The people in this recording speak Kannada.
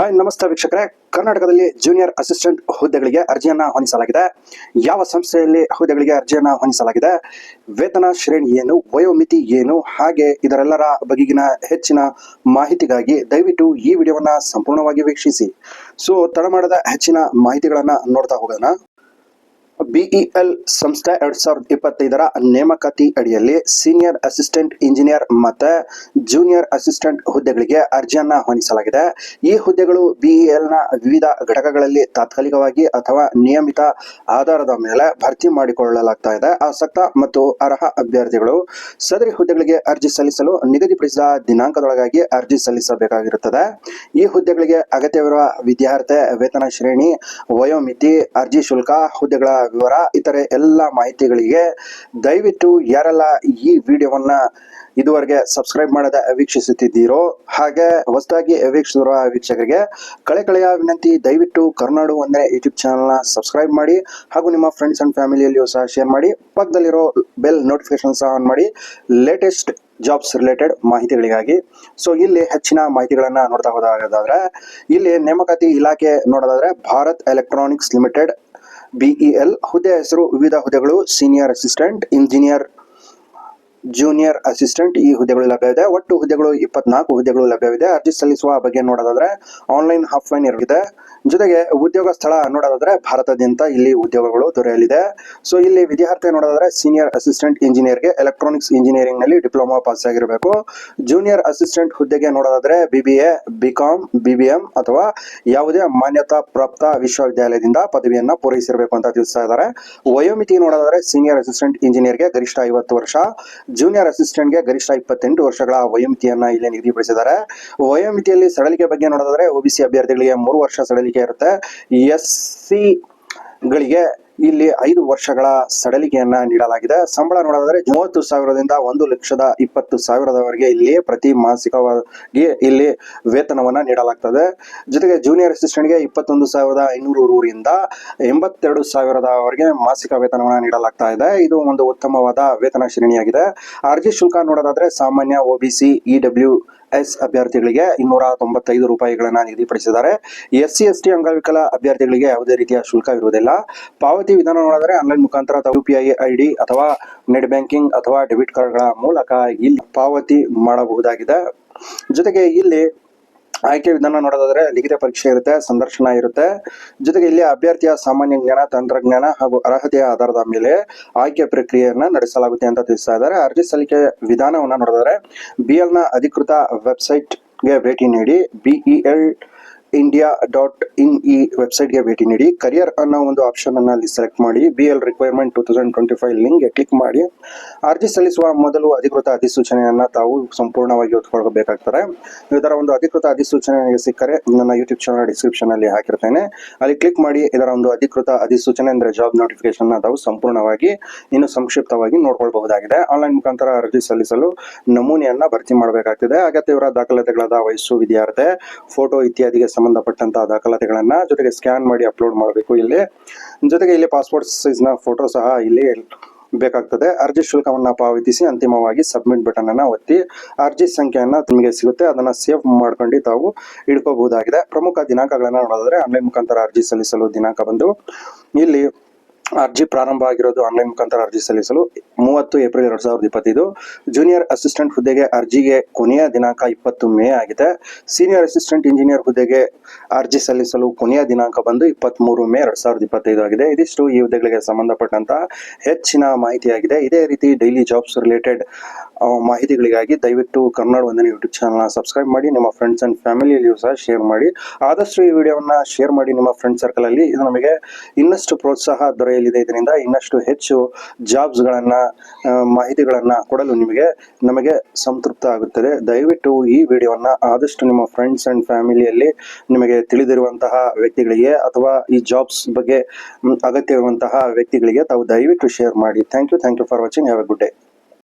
ಹಾಯ್, ನಮಸ್ತೆ ವೀಕ್ಷಕರೇ. ಕರ್ನಾಟಕದಲ್ಲಿ ಜೂನಿಯರ್ ಅಸಿಸ್ಟೆಂಟ್ ಹುದ್ದೆಗಳಿಗೆ ಅರ್ಜಿಯನ್ನ ಹೊಂದಿಸಲಾಗಿದೆ. ಯಾವ ಸಂಸ್ಥೆಯಲ್ಲಿ ಹುದ್ದೆಗಳಿಗೆ ಅರ್ಜಿಯನ್ನ ಹೊಂದಿಸಲಾಗಿದೆ? ವೇತನ ಶ್ರೇಣಿ ಏನು, ವಯೋಮಿತಿ ಏನು, ಹಾಗೆ ಇದರೆಲ್ಲರ ಬಗೆಗಿನ ಹೆಚ್ಚಿನ ಮಾಹಿತಿಗಾಗಿ ದಯವಿಟ್ಟು ಈ ವಿಡಿಯೋವನ್ನ ಸಂಪೂರ್ಣವಾಗಿ ವೀಕ್ಷಿಸಿ. ಸೊ ತಡ ಮಾಡದ ಹೆಚ್ಚಿನ ಮಾಹಿತಿಗಳನ್ನ ನೋಡ್ತಾ ಹೋಗೋಣ. ಬಿಇಎಲ್ ಸಂಸ್ಥೆ ಎರಡ್ ಸಾವಿರದ ಇಪ್ಪತ್ತೈದರ ನೇಮಕಾತಿ ಅಡಿಯಲ್ಲಿ ಸೀನಿಯರ್ ಅಸಿಸ್ಟೆಂಟ್ ಇಂಜಿನಿಯರ್ ಮತ್ತು ಜೂನಿಯರ್ ಅಸಿಸ್ಟೆಂಟ್ ಹುದ್ದೆಗಳಿಗೆ ಅರ್ಜಿಯನ್ನ ಹೊಂದಿಸಲಾಗಿದೆ. ಈ ಹುದ್ದೆಗಳು ಬಿಇಎಲ್ನ ವಿವಿಧ ಘಟಕಗಳಲ್ಲಿ ತಾತ್ಕಾಲಿಕವಾಗಿ ಅಥವಾ ನಿಯಮಿತ ಆಧಾರದ ಮೇಲೆ ಭರ್ತಿ ಮಾಡಿಕೊಳ್ಳಲಾಗ್ತಾ ಇದೆ. ಆಸಕ್ತ ಮತ್ತು ಅರ್ಹ ಅಭ್ಯರ್ಥಿಗಳು ಸದರಿ ಹುದ್ದೆಗಳಿಗೆ ಅರ್ಜಿ ಸಲ್ಲಿಸಲು ನಿಗದಿಪಡಿಸಿದ ದಿನಾಂಕದೊಳಗಾಗಿ ಅರ್ಜಿ ಸಲ್ಲಿಸಬೇಕಾಗಿರುತ್ತದೆ. ಈ ಹುದ್ದೆಗಳಿಗೆ ಅಗತ್ಯವಿರುವ ವಿದ್ಯಾರ್ಥಿ, ವೇತನ ಶ್ರೇಣಿ, ವಯೋಮಿತಿ, ಅರ್ಜಿ ಶುಲ್ಕ, ಹುದ್ದೆಗಳ ವಿವರ, ಇತರೆ ಎಲ್ಲ ಮಾಹಿತಿಗಳಿಗೆ ದಯವಿಟ್ಟು ಯಾರೆಲ್ಲ ಈ ವಿಡಿಯೋವನ್ನ ಇದುವರೆಗೆ ಸಬ್ಸ್ಕ್ರೈಬ್ ಮಾಡದೆ ವೀಕ್ಷಿಸುತ್ತಿದ್ದೀರೋ, ಹಾಗೆ ಹೊಸದಾಗಿ ವೀಕ್ಷಿಸಿರುವ ವೀಕ್ಷಕರಿಗೆ ಕಳೆ ಕಳೆಯ ವಿನಂತಿ, ದಯವಿಟ್ಟು ಕರ್ನಾಡು ಒಂದೇ ಯೂಟ್ಯೂಬ್ ಚಾನಲ್ನ ಸಬ್ಸ್ಕ್ರೈಬ್ ಮಾಡಿ, ಹಾಗೂ ನಿಮ್ಮ ಫ್ರೆಂಡ್ಸ್ ಅಂಡ್ ಫ್ಯಾಮಿಲಿಯಲ್ಲಿಯೂ ಸಹ ಶೇರ್ ಮಾಡಿ, ಪಕ್ಕದಲ್ಲಿರೋ ಬೆಲ್ ನೋಟಿಫಿಕೇಶನ್ ಸಹ ಆನ್ ಮಾಡಿ ಲೇಟೆಸ್ಟ್ ಜಾಬ್ಸ್ ರಿಲೇಟೆಡ್ ಮಾಹಿತಿಗಳಿಗಾಗಿ. ಸೊ ಇಲ್ಲಿ ಹೆಚ್ಚಿನ ಮಾಹಿತಿಗಳನ್ನು ನೋಡ್ತಾ ಹೋದಾದ್ರೆ ಇಲ್ಲಿ ನೇಮಕಾತಿ ಇಲಾಖೆ ನೋಡೋದಾದ್ರೆ, ಭಾರತ್ ಎಲೆಕ್ಟ್ರಾನಿಕ್ಸ್ ಲಿಮಿಟೆಡ್ ಬಿಇಎಲ್. ಹುದ್ದೆ ಹೆಸರು, ವಿವಿಧ ಹುದ್ದೆಗಳು, senior assistant, engineer, junior assistant ಈ ಹುದ್ದೆಗಳು ಲಭ್ಯವಿದೆ. ಒಟ್ಟು ಹುದ್ದೆಗಳು ಇಪ್ಪತ್ನಾಲ್ಕು ಹುದ್ದೆಗಳು ಲಭ್ಯವಿದೆ. ಅರ್ಜಿ ಸಲ್ಲಿಸುವ ಬಗ್ಗೆ ನೋಡೋದಾದ್ರೆ, ಆನ್ಲೈನ್ ಆಫ್ಲೈನ್ ಇರಲಿದೆ. ಜೊತೆಗೆ ಉದ್ಯೋಗ ಸ್ಥಳ ನೋಡೋದಾದ್ರೆ ಭಾರತದಾದ್ಯಂತ ಇಲ್ಲಿ ಉದ್ಯೋಗಗಳು ದೊರೆಯಲಿದೆ. ಸೊ ಇಲ್ಲಿ ವಿದ್ಯಾರ್ಥಿ ನೋಡೋದಾದ್ರೆ ಸೀನಿಯರ್ ಅಸಿಸ್ಟೆಂಟ್ ಇಂಜಿನಿಯರ್ಗೆ ಎಲೆಕ್ಟ್ರಾನಿಕ್ಸ್ ಇಂಜಿನಿಯರಿಂಗ್ನಲ್ಲಿ ಡಿಪ್ಲೊಮಾ ಪಾಸ್ ಆಗಿರಬೇಕು. ಜೂನಿಯರ್ ಅಸಿಸ್ಟೆಂಟ್ ಹುದ್ದೆಗೆ ನೋಡೋದಾದ್ರೆ ಬಿಬಿಎ ಬಿಕಾಂ ಬಿಬಿಎಂ ಅಥವಾ ಯಾವುದೇ ಮಾನ್ಯತಾ ಪ್ರಾಪ್ತ ವಿಶ್ವವಿದ್ಯಾಲಯದಿಂದ ಪದವಿಯನ್ನ ಪೂರೈಸಿರಬೇಕು ಅಂತ ತಿಳಿಸ್ತಾ ಇದ್ದಾರೆ. ವಯೋಮಿತಿ ನೋಡೋದಾದ್ರೆ ಸೀನಿಯರ್ ಅಸಿಸ್ಟೆಂಟ್ ಇಂಜಿನಿಯರ್ಗೆ ಗರಿಷ್ಠ ಐವತ್ತು ವರ್ಷ ಜೂನಿಯರ್ ಅಸಿಸ್ಟೆಂಟ್ಗೆ ಗರಿಷ್ಠ ಇಪ್ಪತ್ತೆಂಟು ವರ್ಷಗಳ ವಯೋಮಿತಿಯನ್ನ ಇಲ್ಲಿ ನಿಗದಿಪಡಿಸಿದ್ದಾರೆ. ವಯೋಮಿತಿಯಲ್ಲಿ ಸಡಲಿಕೆ ಬಗ್ಗೆ ನೋಡೋದಾದ್ರೆ ಒಬಿಸಿ ಅಭ್ಯರ್ಥಿಗಳಿಗೆ ಮೂರು ವರ್ಷ ಸಡಲಿಕೆ ಇರುತ್ತೆ. ಎಸ್ ಸಿ ಗಳಿಗೆ ಇಲ್ಲಿ ಐದು ವರ್ಷಗಳ ಸಡಲಿಕೆಯನ್ನ ನೀಡಲಾಗಿದೆ. ಸಂಬಳ ನೋಡೋದಾದ್ರೆ ಮೂವತ್ತು ಸಾವಿರದಿಂದ ಒಂದು ಲಕ್ಷದ ಇಪ್ಪತ್ತು ಸಾವಿರದವರೆಗೆ ಇಲ್ಲಿ ಪ್ರತಿ ಮಾಸಿಕವಾಗಿ ಇಲ್ಲಿ ವೇತನವನ್ನ ನೀಡಲಾಗ್ತದೆ. ಜೊತೆಗೆ ಜೂನಿಯರ್ ಅಸಿಸ್ಟೆಂಟ್ಗೆ ಇಪ್ಪತ್ತೊಂದು ಸಾವಿರದ ಐನೂರು ರೂರಿಂದ ಎಂಬತ್ತೆರಡು ಸಾವಿರದವರೆಗೆ ಮಾಸಿಕ ವೇತನವನ್ನ ನೀಡಲಾಗ್ತಾ ಇದೆ. ಇದು ಒಂದು ಉತ್ತಮವಾದ ವೇತನ ಶ್ರೇಣಿಯಾಗಿದೆ. ಅರ್ಜಿ ಶುಲ್ಕ ನೋಡೋದಾದ್ರೆ ಸಾಮಾನ್ಯ ಒಬಿಸಿ ಇ ಡಬ್ಲ್ಯೂ ಎಸ್ ಅಭ್ಯರ್ಥಿಗಳಿಗೆ ಇನ್ನೂರ ತೊಂಬತ್ತೈದು ರೂಪಾಯಿಗಳನ್ನ ನಿಗದಿಪಡಿಸಿದ್ದಾರೆ. ಎಸ್ ಸಿ ಎಸ್ ಟಿ ಅಂಗವಿಕಲ ಅಭ್ಯರ್ಥಿಗಳಿಗೆ ಯಾವುದೇ ರೀತಿಯ ಶುಲ್ಕ ಇರುವುದಿಲ್ಲ. ಪಾವತಿ ವಿಧಾನ ನೋಡಿದ್ರೆ ಆನ್ಲೈನ್ ಮುಖಾಂತರ U P I I D ಅಥವಾ ನೆಟ್ ಬ್ಯಾಂಕಿಂಗ್ ಅಥವಾ ಡೆಬಿಟ್ ಕಾರ್ಡ್ಗಳ ಮೂಲಕ ಇಲ್ಲಿ ಪಾವತಿ ಮಾಡಬಹುದಾಗಿದೆ. ಜೊತೆಗೆ ಇಲ್ಲಿ ಆಯ್ಕೆ ವಿಧಾನ ನೋಡೋದಾದ್ರೆ ಲಿಖಿತ ಪರೀಕ್ಷೆ ಇರುತ್ತೆ, ಸಂದರ್ಶನ ಇರುತ್ತೆ. ಜೊತೆಗೆ ಇಲ್ಲಿ ಅಭ್ಯರ್ಥಿಯ ಸಾಮಾನ್ಯ ಜ್ಞಾನ, ತಂತ್ರಜ್ಞಾನ ಹಾಗೂ ಅರ್ಹತೆಯ ಆಧಾರದ ಮೇಲೆ ಆಯ್ಕೆ ಪ್ರಕ್ರಿಯೆಯನ್ನ ನಡೆಸಲಾಗುತ್ತೆ ಅಂತ ತಿಳಿಸ್ತಾ ಇದ್ದಾರೆ. ಅರ್ಜಿ ಸಲ್ಲಿಕೆ ವಿಧಾನವನ್ನ ನೋಡಿದ್ರೆ ಬಿ ನ ಅಧಿಕೃತ ವೆಬ್ಸೈಟ್ಗೆ ಭೇಟಿ ನೀಡಿ ಬಿಇಎಲ್ ಇಂಡಿಯಾ ಡಾಟ್ ಇನ್ ಈ ವೆಬ್ಸೈಟ್ಗೆ ಭೇಟಿ ನೀಡಿ. ಕರಿಯರ್ ಅನ್ನೋ ಒಂದು ಆಪ್ಷನ್ ಅನ್ನ ಅಲ್ಲಿ ಸೆಲೆಕ್ಟ್ ಮಾಡಿ B L requirement two thousand twenty five ಲಿಂಕ್ಗೆ click ಮಾಡಿ. ಅರ್ಜಿ ಸಲ್ಲಿಸುವ ಮೊದಲು ಅಧಿಕೃತ ಅಧಿಸೂಚನೆಯನ್ನ ತಾವು ಸಂಪೂರ್ಣವಾಗಿ ಓದ್ಕೊಳ್ಬೇಕಾಗ್ತದೆ ಇದರ ಒಂದು ಅಧಿಕೃತ ಅಧಿಸೂಚನೆ ಸಿಕ್ಕರೆ ನನ್ನ ಯೂಟ್ಯೂಬ್ ಚಾನಲ್ ಡಿಸ್ಕ್ರಿಪ್ಷನ್ ಅಲ್ಲಿ ಹಾಕಿರ್ತೇನೆ. ಅಲ್ಲಿ ಕ್ಲಿಕ್ ಮಾಡಿ, ಇದರ ಒಂದು ಅಧಿಕೃತ ಅಧಿಸೂಚನೆ ಅಂದ್ರೆ ಜಾಬ್ ನೋಟಿಫಿಕೇಶನ್ ತಾವು ಸಂಪೂರ್ಣವಾಗಿ ಇನ್ನು ಸಂಕ್ಷಿಪ್ತವಾಗಿ ನೋಡ್ಕೊಳ್ಬಹುದಾಗಿದೆ. ಆನ್ಲೈನ್ ಮುಖಾಂತರ ಅರ್ಜಿ ಸಲ್ಲಿಸಲು ನಮೂನೆಯನ್ನ ಭರ್ತಿ ಮಾಡಬೇಕಾಗ್ತದೆ. ಅಗತ್ಯವಿರುವ ದಾಖಲಾತಿಗಳಾದ ವಯಸ್ಸು, ವಿದ್ಯಾರ್ಥಿ ಫೋಟೋ ಇತ್ಯಾದಿಗೆ ಸಂಬಂಧಪಟ್ಟಂತಹ ದಾಖಲಾತಿಗಳನ್ನ ಜೊತೆಗೆ ಸ್ಕ್ಯಾನ್ ಮಾಡಿ ಅಪ್ಲೋಡ್ ಮಾಡಬೇಕು ಇಲ್ಲಿ. ಜೊತೆಗೆ ಇಲ್ಲಿ ಪಾಸ್ಪೋರ್ಟ್ ಸೈಜ್ನ ಫೋಟೋ ಸಹ ಇಲ್ಲಿ ಬೇಕಾಗ್ತದೆ. ಅರ್ಜಿ ಶುಲ್ಕವನ್ನು ಪಾವತಿಸಿ ಅಂತಿಮವಾಗಿ ಸಬ್ಮಿಟ್ ಬಟನ್ ಅನ್ನ ಒತ್ತಿ ಅರ್ಜಿ ಸಂಖ್ಯೆಯನ್ನು ನಿಮಗೆ ಸಿಗುತ್ತೆ. ಅದನ್ನ ಸೇವ್ ಮಾಡ್ಕೊಂಡು ತಾವು ಇಡ್ಕೋಬಹುದಾಗಿದೆ ಪ್ರಮುಖ ದಿನಾಂಕಗಳನ್ನ ನೋಡೋದಾದ್ರೆ ಆನ್ಲೈನ್ ಮುಖಾಂತರ ಅರ್ಜಿ ಸಲ್ಲಿಸಲು ದಿನಾಂಕ ಬಂದು ಇಲ್ಲಿ ಅರ್ಜಿ ಪ್ರಾರಂಭ ಆಗಿರೋದು ಆನ್ಲೈನ್ ಮುಖಾಂತರ ಅರ್ಜಿ ಸಲ್ಲಿಸಲು ಮೂವತ್ತು ಏಪ್ರಿಲ್ ಎರಡ್ ಸಾವಿರದ ಇಪ್ಪತ್ತೈದು. ಜೂನಿಯರ್ ಅಸಿಸ್ಟೆಂಟ್ ಹುದ್ದೆಗೆ ಅರ್ಜಿಗೆ ಕೊನೆಯ ದಿನಾಂಕ ಇಪ್ಪತ್ತು ಮೇ ಆಗಿದೆ. ಸೀನಿಯರ್ ಅಸಿಸ್ಟೆಂಟ್ ಇಂಜಿನಿಯರ್ ಹುದ್ದೆಗೆ ಅರ್ಜಿ ಸಲ್ಲಿಸಲು ಕೊನೆಯ ದಿನಾಂಕ ಬಂದು ಇಪ್ಪತ್ಮೂರು ಮೇ ಎರಡ್ ಸಾವಿರದ ಇಪ್ಪತ್ತೈದು ಆಗಿದೆ. ಇದಿಷ್ಟು ಈ ಹುದ್ದೆಗಳಿಗೆ ಸಂಬಂಧಪಟ್ಟಂತಹ ಹೆಚ್ಚಿನ ಮಾಹಿತಿಯಾಗಿದೆ. ಇದೇ ರೀತಿ ಡೈಲಿ ಜಾಬ್ಸ್ ರಿಲೇಟೆಡ್ ಮಾಹಿತಿಗಳಿಗಾಗಿ ದಯವಿಟ್ಟು ಕನ್ನಡ ವಂದನೆ ಯೂಟ್ಯೂಬ್ ಚಾನಲ್ನ ಸಬ್ಸ್ಕ್ರೈಬ್ ಮಾಡಿ, ನಿಮ್ಮ ಫ್ರೆಂಡ್ಸ್ ಅಂಡ್ ಫ್ಯಾಮಿಲಿಯಲ್ಲಿಯೂ ಸಹ ಶೇರ್ ಮಾಡಿ. ಆದಷ್ಟು ಈ ವಿಡಿಯೋವನ್ನು ಶೇರ್ ಮಾಡಿ ನಿಮ್ಮ ಫ್ರೆಂಡ್ ಸರ್ಕಲಲ್ಲಿ ಇದು ನಮಗೆ ಇನ್ನಷ್ಟು ಪ್ರೋತ್ಸಾಹ ದೊರೆಯಲಿದೆ. ಇದರಿಂದ ಇನ್ನಷ್ಟು ಹೆಚ್ಚು ಜಾಬ್ಸ್ಗಳನ್ನು ಮಾಹಿತಿಗಳನ್ನು ಕೊಡಲು ನಿಮಗೆ, ನಮಗೆ ಸಂತೃಪ್ತ ಆಗುತ್ತದೆ. ದಯವಿಟ್ಟು ಈ ವಿಡಿಯೋವನ್ನು ಆದಷ್ಟು ನಿಮ್ಮ ಫ್ರೆಂಡ್ಸ್ ಅಂಡ್ ಫ್ಯಾಮಿಲಿಯಲ್ಲಿ ನಿಮಗೆ ತಿಳಿದಿರುವಂತಹ ವ್ಯಕ್ತಿಗಳಿಗೆ ಅಥವಾ ಈ ಜಾಬ್ಸ್ ಬಗ್ಗೆ ಅಗತ್ಯವಿರುವಂತಹ ವ್ಯಕ್ತಿಗಳಿಗೆ ತಾವು ದಯವಿಟ್ಟು ಶೇರ್ ಮಾಡಿ. Thank you thank you for watching have a good day